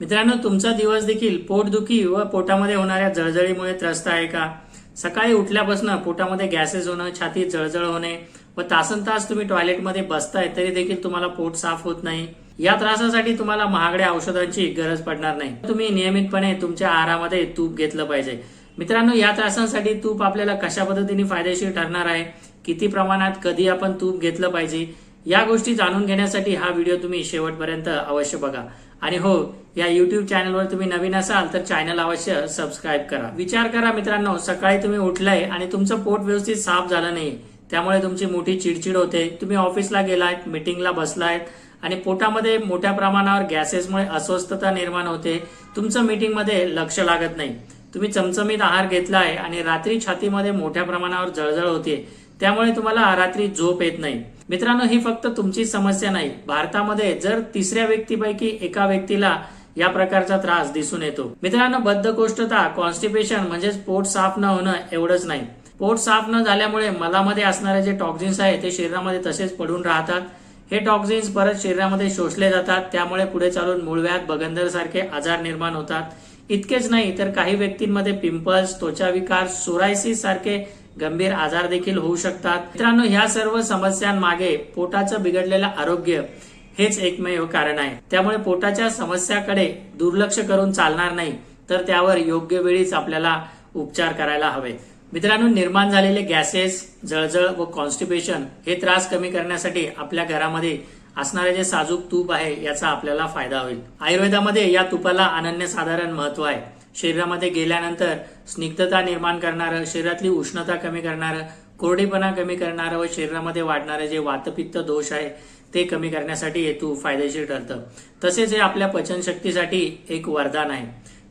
मित्रांनो तुमचा दिवस देखील पोटदुखी व पोटामध्ये होणाऱ्या जळजळीमुळे त्रस्त आहे का? सकाळी उठल्यापासून पोटामध्ये गॅसेस होणं छातीत जळजळ होणे व तासन तास तुम्ही टॉयलेटमध्ये बसताय तरी देखील तुम्हाला पोट साफ होत नाही. या त्रासासाठी तुम्हाला महागड्या औषधांची गरज पडणार नाही. तुम्ही नियमितपणे तुमच्या आहारामध्ये तूप घेतलं पाहिजे. मित्रांनो या त्रासांसाठी तूप आपल्याला कशा पद्धतीने फायदेशीर ठरणार आहे? किती प्रमाणात कधी आपण तूप घेतलं पाहिजे? या गोष्टी जाणून घेण्यासाठी हा व्हिडिओ तुम्ही शेवटपर्यंत अवश्य बघा. आणि हो या युट्यूब चॅनलवर तुम्ही नवीन असाल तर चॅनल अवश्य सबस्क्राईब करा. विचार करा मित्रांनो सकाळी तुम्ही उठलाय आणि तुमचं पोट व्यवस्थित साफ झालं नाही त्यामुळे तुमची मोठी चिडचिड होते. तुम्ही ऑफिसला गेलायत मिटिंगला बसलायत आणि पोटामध्ये मोठ्या प्रमाणावर गॅसेसमुळे अस्वस्थता निर्माण होते. तुमचं मीटिंगमध्ये लक्ष लागत नाही. तुम्ही चमचमीत आहार घेतलाय आणि रात्री छातीमध्ये मोठ्या प्रमाणावर जळजळ होते त्यामुळे तुम्हाला रात्री झोप येत नाही. मित्रांनो ही फक्त तुमची समस्या नाही. भारतामध्ये जर तिसऱ्या व्यक्तीपैकी एका व्यक्तीला या प्रकारचा त्रास दिसून येतो. मित्रांनो बद्धकोष्ठता कॉन्स्टिपेशन म्हणजेच पोट साफ न होणं एवढंच नाही. पोट साफ न झाल्यामुळे मलामध्ये असणारे जे टॉक्झिन्स आहे ते शरीरामध्ये तसेच पडून राहतात. हे टॉक्झिन्स परत शरीरामध्ये शोषले जातात. त्यामुळे पुढे चालून मूळव्याध बगंदर सारखे आजार निर्माण होतात. इतकेच नाही तर काही व्यक्तींमध्ये पिंपल्स त्वचा विकार सोरायसिस सारखे गंभीर आजार देखील होऊ शकतात. मित्रांनो ह्या सर्व समस्यांमागे पोटाचं बिघडलेलं आरोग्य हेच एकमेव कारण आहे. त्यामुळे पोटाच्या समस्याकडे दुर्लक्ष करून चालणार नाही तर त्यावर योग्य वेळीच आपल्याला उपचार करायला हवे. मित्रांनो निर्माण झालेले गॅसेस जळजळ व कॉन्स्टिपेशन हे त्रास कमी करण्यासाठी आपल्या घरामध्ये असणारे जे साजूक तूप आहे याचा आपल्याला फायदा होईल. आयुर्वेदामध्ये या तुपाला अनन्यसाधारण महत्त्व आहे. शरीरामध्ये गेल्यानंतर स्निग्धता निर्माण करणारं शरीरातली उष्णता कमी करणारं कोरडेपणा कमी करणारं व शरीरामध्ये वाढणारे जे वातपित्त दोष आहे ते कमी करण्यासाठी हेतू फायदेशीर ठरतं. तसेच हे आपल्या पचनशक्तीसाठी एक वरदान आहे.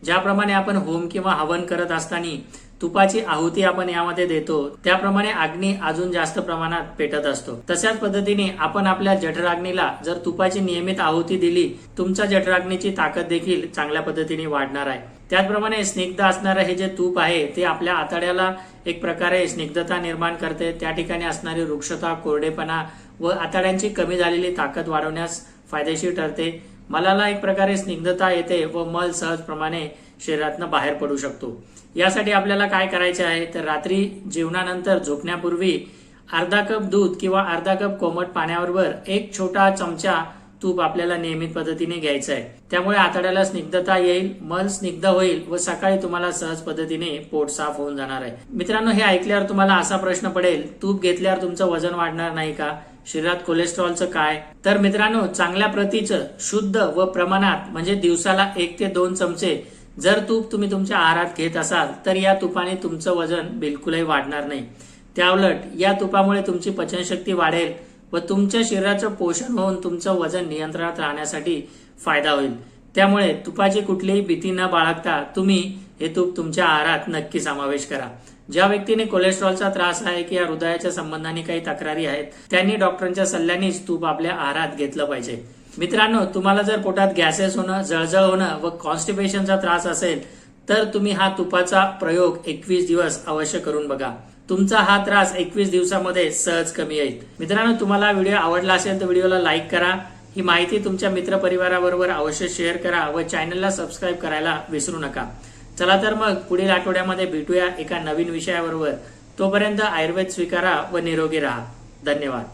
ज्याप्रमाणे आपण होम किंवा हवन करत असताना तुपाची आहुती आपण यामध्ये देतो. त्याप्रमाणे अग्नी अजून जास्त प्रमाणात पेटत असतो. तशाच पद्धतीने आपण आपल्या जठराग्नीला जर तुपाची नियमित आहुती दिली तुमच्या जठराग्नीची ताकद देखील चांगल्या पद्धतीने वाढणार आहे. त्याचप्रमाणे स्निग्ध असणारं हे जे तूप आहे ते आपल्या आतड्याला एक प्रकारे स्निग्धता निर्माण करते. त्या ठिकाणी असणारी वृक्षता कोरडेपणा व आतड्यांची कमी झालेली ताकद वाढवण्यास फायदेशीर ठरते. मलाला एक प्रकारे स्निग्धता येते व मल सहजप्रमाणे शरीरातनं बाहेर पडू शकतो. यासाठी आपल्याला काय करायचे आहे? तर रात्री जेवणानंतर झोपण्यापूर्वी अर्धा कप दूध किंवा अर्धा कप कोमट पाण्याबरोबर एक छोटा चमचा तूप आपल्याला नियमित पद्धतीने घ्यायचं आहे. त्यामुळे आतड्याला स्निग्धता येईल मल स्निग्ध होईल व सकाळी तुम्हाला सहज पद्धतीने पोट साफ होऊन जाणार आहे. मित्रांनो हे ऐकल्यावर तुम्हाला असा प्रश्न पडेल तूप घेतल्यावर तुमचं वजन वाढणार नाही का? शरीरात कोलेस्ट्रॉलचं काय? तर मित्रांनो चांगल्या प्रतीचं शुद्ध व प्रमाणात म्हणजे दिवसाला एक ते दोन चमचे जर तूप तुम्ही तुमच्या आहारात घेत असाल तर या तुपाने तुमचं वजन बिलकुलही वाढणार नाही. त्याउलट या तुपामुळे तुमची पचनशक्ती वाढेल व तुमच्या शरीराचं पोषण होऊन तुमचं वजन नियंत्रणात राहण्यासाठी फायदा होईल. त्यामुळे तुपाची कुठलीही भीती न बाळगता तुम्ही हे तूप तुमच्या आहारात नक्की समावेश करा. ज्या व्यक्तीने कोलेस्ट्रॉलचा त्रास आहे किंवा हृदयाच्या संबंधाने काही तक्रारी आहेत त्यांनी डॉक्टरांच्या सल्ल्यानेच तूप आपल्या आहारात घेतलं पाहिजे. मित्रांनो तुम्हाला जर पोटात गॅसेस होणं जळजळ होणं व कॉन्स्टिपेशनचा त्रास असेल तर तुम्ही हा तुपाचा प्रयोग एकवीस दिवस अवश्य करून बघा. तुमचा हा त्रास एकवीस दिवसामध्ये सहज कमी येईल. मित्रांनो तुम्हाला व्हिडिओ आवडला असेल तर व्हिडिओला लाईक करा. ही माहिती तुमच्या मित्रपरिवाराबरोबर अवश्य शेअर करा व चॅनलला सबस्क्राईब करायला विसरू नका. चला तर मग पुढील आठवड्यामध्ये भेटूया एका नवीन विषयाबरोबर. तोपर्यंत आयुर्वेद स्वीकारा व निरोगी राहा. धन्यवाद.